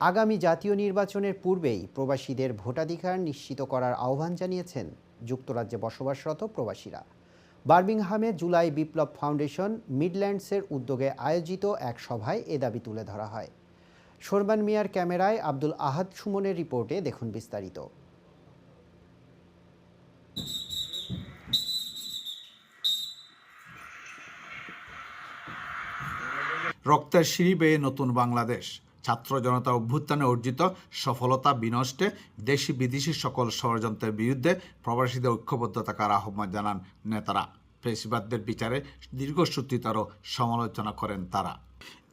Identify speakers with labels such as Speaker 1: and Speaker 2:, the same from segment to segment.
Speaker 1: আগামী জাতীয় নির্বাচনের পূর্বেই প্রবাসীদের ভোটাধিকার নিশ্চিত করার আহ্বান জানিয়েছেন যুক্তরাজ্যে বসবাসরত প্রবাসীরা। বার্মিংহামে জুলাই বিপ্লব ফাউন্ডেশন মিডল্যান্ডসের উদ্যোগে আয়োজিত এক সভায় এ দাবি তুলে ধরা হয়। সোরবান মিয়ার ক্যামেরায় আব্দুল আহাদ সুমনের রিপোর্টে দেখুন বিস্তারিত।
Speaker 2: রক্তের সিঁড়ি বেয়ে নতুন বাংলাদেশ। ছাত্র জনতা অভ্যুত্থানে অর্জিত সফলতা বিনষ্টে দেশি বিদেশি সকল ষড়যন্ত্রের বিরুদ্ধে প্রবাসীদের ঐক্যবদ্ধ থাকার আহ্বান জানান নেতারা। প্রেসিবাদদের বিচারে দীর্ঘসূত্রিতারও সমালোচনা করেন তারা।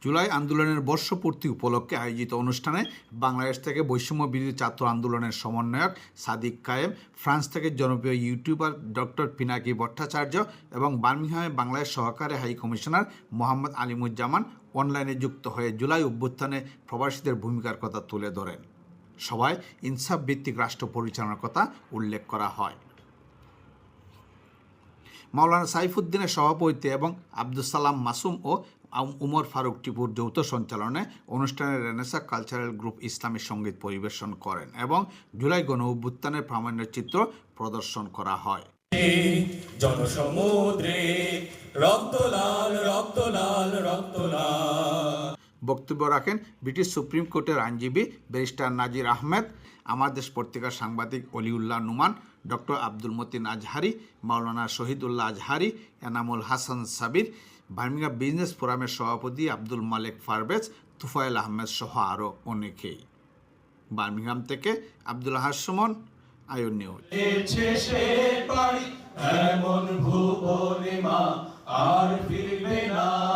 Speaker 2: জুলাই আন্দোলনের বর্ষপূর্তি উপলক্ষে আয়োজিত অনুষ্ঠানে বাংলাদেশ থেকে বৈষম্য বিরোধী ছাত্র আন্দোলনের সমন্বয়ক সাদিক কায়েম, ফ্রান্স থেকে জনপ্রিয় ইউটিউবার ডক্টর পিনাকি ভট্টাচার্য এবং বার্মিংহামে বাংলাদেশ সহকারী হাই কমিশনার মোহাম্মদ আলিমুজ্জামান অনলাইনে যুক্ত হয়ে জুলাই অভ্যুত্থানে প্রবাসীদের ভূমিকার কথা তুলে ধরেন। সবাই ইনসাফ ভিত্তিক রাষ্ট্র পরিচালনার কথা উল্লেখ করা হয়। মাওলানা সাইফুদ্দিনের সভাপতিত্বে এবং আব্দুল সালাম মাসুম ও উমর ফারুক টিপুর যৌথ সঞ্চালনে অনুষ্ঠানে রেনেসা কালচারাল গ্রুপ ইসলামী সংগীত পরিবেশন করেন এবং জুলাই গণ অভ্যুত্থানের প্রামাণ্য চিত্র প্রদর্শন করা হয়।
Speaker 3: জনসমুদ্রে রক্ত লাল রক্ত লাল রক্ত লাল
Speaker 2: বক্তব্য রাখেন ব্রিটিশ সুপ্রিম কোর্টের আইনজীবী ব্যারিস্টার নাজির আহমেদ, আমার দেশ পত্রিকার সাংবাদিক Oliullah Numan, doctor Abdul Matin Azhari, Maulana Shahidullah Azhari, Enamul Hasan Sabir, Birmingham business ফোরামের সভাপতি আব্দুল মালেক ফারবেজ তুফাইল আহমেদ সহ আরও অনেকেই। বার্মিংহাম থেকে আব্দুল হাসমন আয়ন নিউজ।
Speaker 3: আর ফিরবে না।